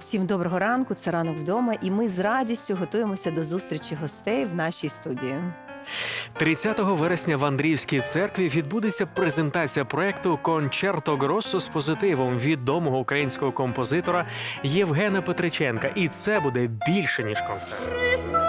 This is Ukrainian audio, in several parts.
Всім доброго ранку, це ранок вдома, і ми з радістю готуємося до зустрічі гостей в нашій студії. 30 вересня в Андріївській церкві відбудеться презентація проекту Кончерто Гросу з позитивом відомого українського композитора Євгена Петриченка. І це буде більше ніж концерт.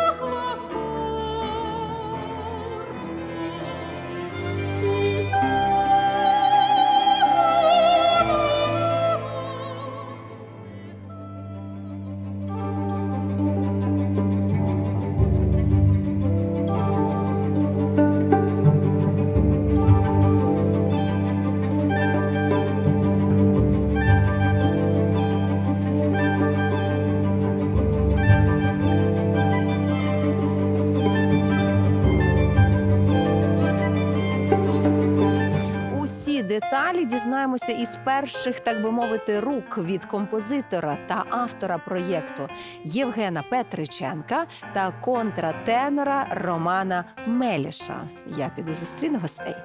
Деталі дізнаємося із перших, так би мовити, рук від композитора та автора проєкту Євгена Петриченка та контратенора Романа Меліша. Я піду зустріну гостей.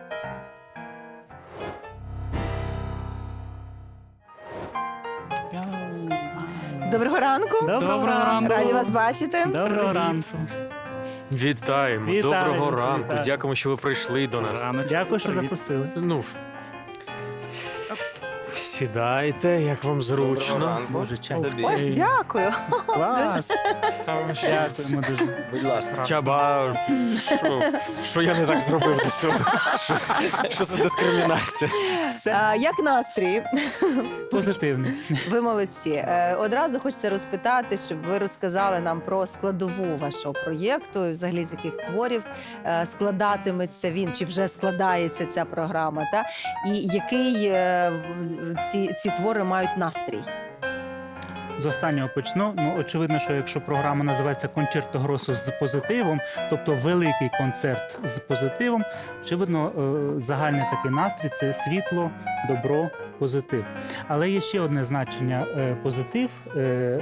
Доброго ранку. Доброго ранку. Раді вас бачити. Доброго ранку. Вітаємо! Вітаю, Доброго ранку! вітаю. Дякуємо, що ви прийшли до нас. Дякую, що Привіт. запросили. Ну сідайте, як вам зручно. Боже, чай. Ой, дякую. Клас. Дякуємо дуже. Будь ласка. Чаба, що, що я не так зробив до цього? Що, що це дискримінація? Все А, як настрій? позитивне. Ви молодці. Е, Одразу хочеться розпитати, щоб ви розказали нам про складову вашого проєкту, і взагалі з яких творів е, складатиметься він, чи вже складається ця програма, та і який е, в- ці, ці твори мають настрій. З останнього почну. Ну, очевидно, що якщо програма називається Концерто Гросо з позитивом, тобто великий концерт з позитивом, очевидно, е, загальний такий настрій це світло, добро, позитив. Але є ще одне значення е, позитив, е,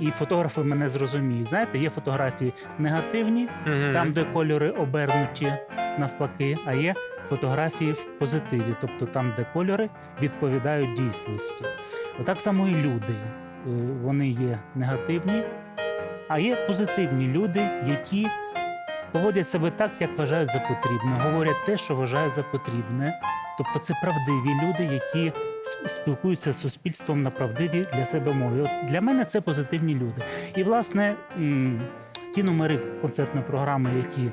і фотографи мене зрозуміють. Знаєте, є фотографії негативні, там, де кольори обернуті навпаки, а є фотографії в позитиві, тобто там, де кольори відповідають дійсності. Отак само і люди. Е, Вони є негативні, а є позитивні люди, які поводять себе так, як вважають за потрібне, говорять те, що вважають за потрібне. Тобто це правдиві люди, які спілкуються з суспільством на правдиві для себе мові. От для мене це позитивні люди. І, власне, ті номери концертної програми, які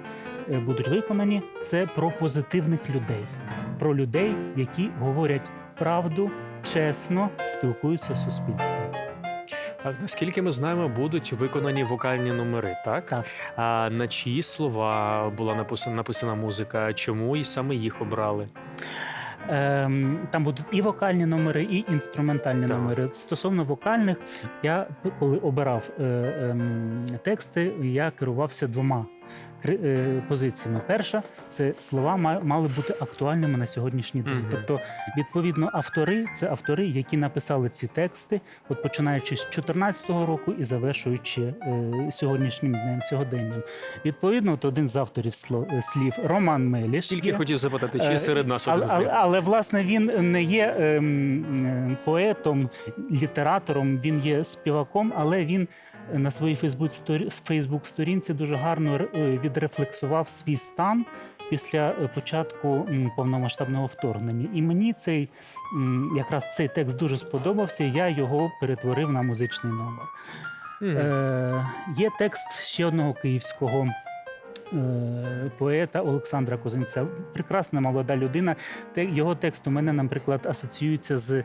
е, будуть виконані, це про позитивних людей, про людей, які говорять правду, чесно спілкуються з суспільством. Наскільки ми знаємо, будуть виконані вокальні номери, так? Так. А на чиї слова була написана, написана музика? Чому і саме їх обрали? Ем, там будуть і вокальні номери, і інструментальні Так. номери. Стосовно вокальних, я коли обирав е, е, тексти, я керувався двома позиціями. Перша це слова ма- мали бути актуальними на сьогоднішній день. Мгм. Тобто, відповідно, автори це автори, які написали ці тексти, от починаючи з 14-го року і завершуючи е, сьогоднішнім днем, сьогоденням. Відповідно, от один з авторів е, слів Роман Меліш. Тільки хотів запитати, чи Е, серед нас один з але, них? але власне він не є ем, ем, поетом, літератором, він є співаком, але він на своїй Фейсбук Фейсбук сторінці дуже гарно е, відрефлексував свій стан після е, початку повномасштабного вторгнення. І мені цей якраз цей текст дуже сподобався. Я його перетворив на музичний номер. Мгм. Е, є текст ще одного київського. е, Поета Олександра Козинця, прекрасна молода людина. Його текст у мене, наприклад, асоціюється з е,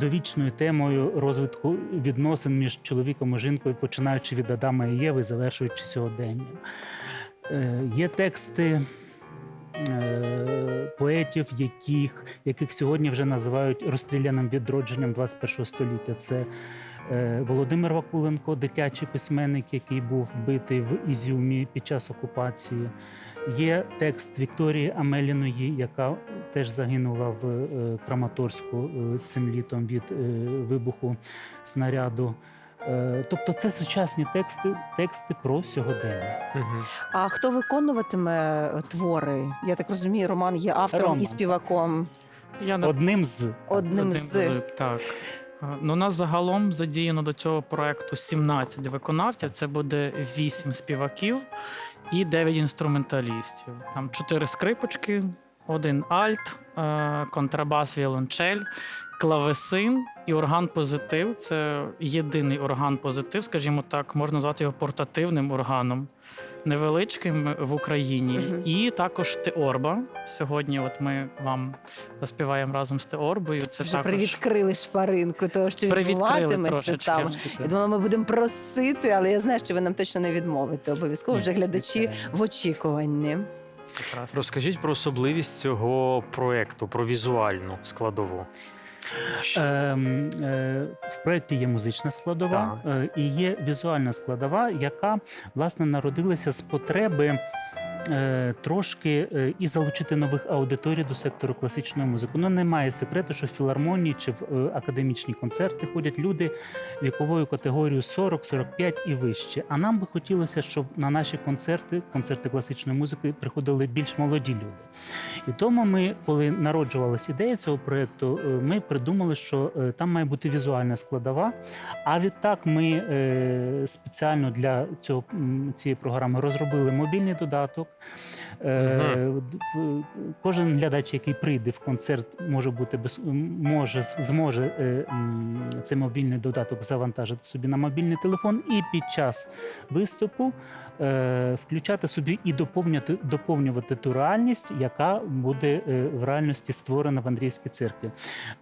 довічною темою розвитку відносин між чоловіком і жінкою, починаючи від Адама і Єви, завершуючи сьогоденням. Е, Є тексти е, поетів, яких, яких сьогодні вже називають розстріляним відродженням 21 століття. Це е, Володимир Вакуленко, дитячий письменник, який був вбитий в Ізюмі під час окупації. Є текст Вікторії Амеліної, яка теж загинула в Краматорську цим літом від вибуху снаряду. Е, Тобто це сучасні тексти, тексти про сьогодення. А хто виконуватиме е, твори? Я так розумію, Роман є автором Роман. і співаком. Я на Одним з Одним одним з так. Е, Ну, у нас загалом задіяно до цього проекту 17 виконавців. Це буде 8 співаків і 9 інструменталістів. Там 4 скрипочки, один альт, е, контрабас, віолончель, клавесин і орган позитив. Це єдиний орган позитив, скажімо так, можна назвати його портативним органом. Невеличким в Україні, Мгм. і також теорба. Сьогодні, от ми вам заспіваємо разом з теорбою. Це Вже також привідкрили шпаринку того, що відбуватиметься там. Я думала, ми будемо просити, але я знаю, що ви нам точно не відмовите. Обов'язково вже глядачі в очікуванні. прекрасно. Розкажіть про особливість цього проекту, про візуальну складову. Ем, е, в проєкті є музична складова е, і є візуальна складова, яка власне народилася з потреби. Е, Трошки е, і залучити нових аудиторій до сектору класичної музики. Ну немає секрету, що в філармонії чи в е, академічні концерти ходять люди віковою категорією 40-45 і вище. А нам би хотілося, щоб на наші концерти, концерти класичної музики, приходили більш молоді люди. І тому ми, коли народжувалася ідея цього проєкту, е, ми придумали, що там має бути візуальна складова. А відтак ми спеціально для цього цієї програми розробили мобільний додаток. Е, Кожен глядач, який прийде в концерт, може бути без може зможе е, цей мобільний додаток завантажити собі на мобільний телефон і під час виступу е, включати собі і доповнювати, доповнювати ту реальність, яка буде е, в реальності створена в Андріївській церкві.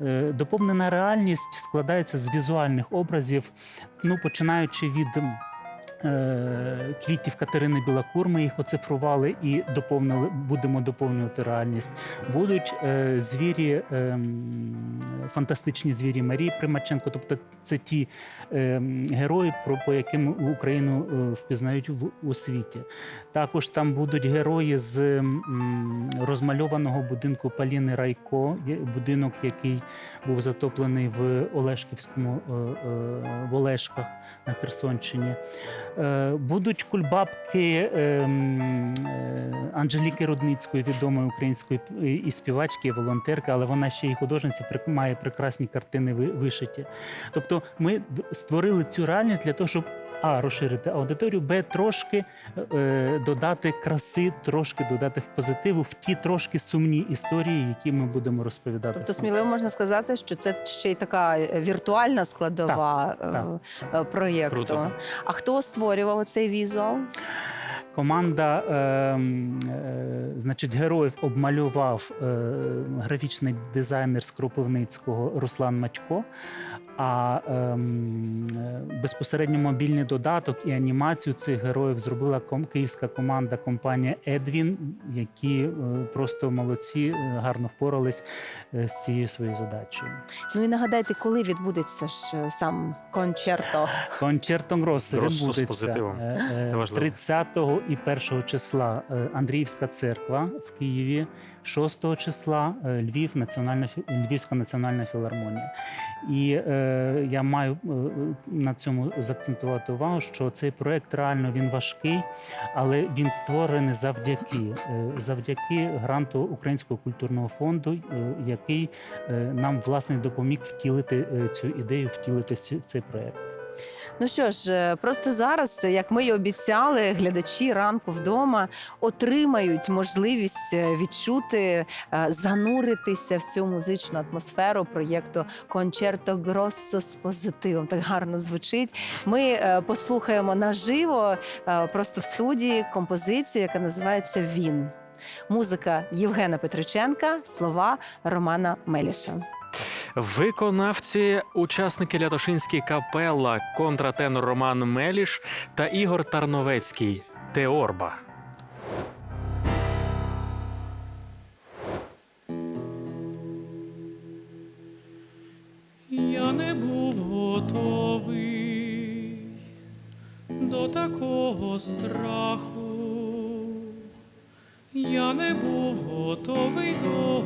Е, Доповнена реальність складається з візуальних образів, ну починаючи від. Е, Квітів Катерини Білокур, ми їх оцифрували і доповнили, будемо доповнювати реальність. Будуть е, звірі, ем, фантастичні звірі Марії Примаченко, тобто це ті ем, герої, по яким Україну е, впізнають в у світі. Також там будуть герої з розмальованого будинку Паліни Райко, будинок, який був затоплений в Олешківському в Олешках на Херсонщині. Е, Будуть кульбабки ем, е, Анжеліки Рудницької, відомої української і співачки, і волонтерки, але вона ще й художниця, має прекрасні картини ви- вишиті. Тобто ми створили цю реальність для того, щоб а розширити аудиторію, б трошки е, додати краси, трошки додати в позитиву в ті трошки сумні історії, які ми будемо розповідати. Тобто сміливо можна сказати, що це ще й така е, віртуальна складова е, так, е, проєкту. Круто. А хто створював цей візуал? Команда, ем, е, значить, героїв обмалював е, графічний дизайнер з Кропивницького Руслан Матько. А ем, е, безпосередньо мобільний додаток і анімацію цих героїв зробила ком- київська команда компанія Едвін, які е, просто молодці, е, гарно впорались е, з цією своєю задачею. Ну і нагадайте, коли відбудеться ж сам Гроссо Гроссо з відбудеться позитивом. е, е, Це важливо. 30 і 1 числа е, Андріївська церква в Києві, 6 числа е, Львів, Національна фі- Львівська національна філармонія. І е, я маю е, на цьому заакцентувати увагу, що цей проект реально він важкий, але він створений завдяки е, завдяки гранту Українського культурного фонду, е, який е, нам власне допоміг втілити е, цю ідею, втілити цей проект. Ну що ж, е, просто зараз, як ми й обіцяли, глядачі ранку вдома отримають можливість е, відчути, е, зануритися в цю музичну атмосферу проєкту Кончерто Гроссо з позитивом. Так гарно звучить. Ми послухаємо наживо просто в студії композицію, яка називається Він. Музика Євгена Петриченка, слова Романа Меліша. Виконавці, учасники Лятошинський капелла, контратенор Роман Меліш та Ігор Тарновецький. Теорба. Я не був готовий до такого страху, я не був готовий до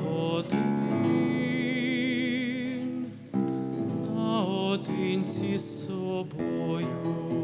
所不用。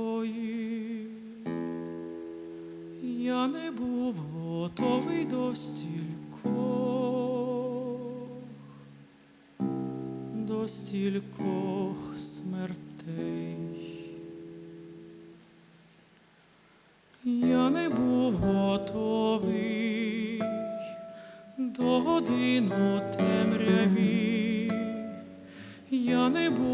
Такої. Я не був готовий до стількох, до стількох смертей. Я не був готовий до годин у темряві. Я не був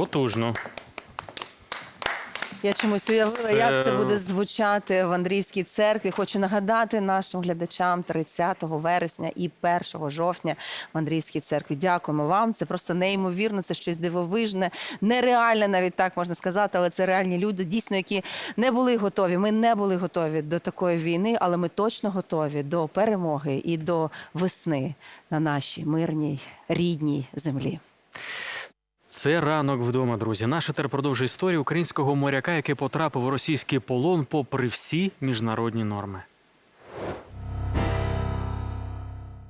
Потужно. Я чомусь уявила, Це- як це буде звучати в Андріївській церкві. Хочу нагадати нашим глядачам 30 вересня і 1 жовтня в Андріївській церкві. Дякуємо вам. Це просто неймовірно. Це щось дивовижне, нереальне, навіть так можна сказати, але це реальні люди, дійсно, які не були готові. Ми не були готові до такої війни, але ми точно готові до перемоги і до весни на нашій мирній рідній землі. Це ранок вдома, друзі. Наша етер продовжує історію українського моряка, який потрапив у російський полон попри всі міжнародні норми.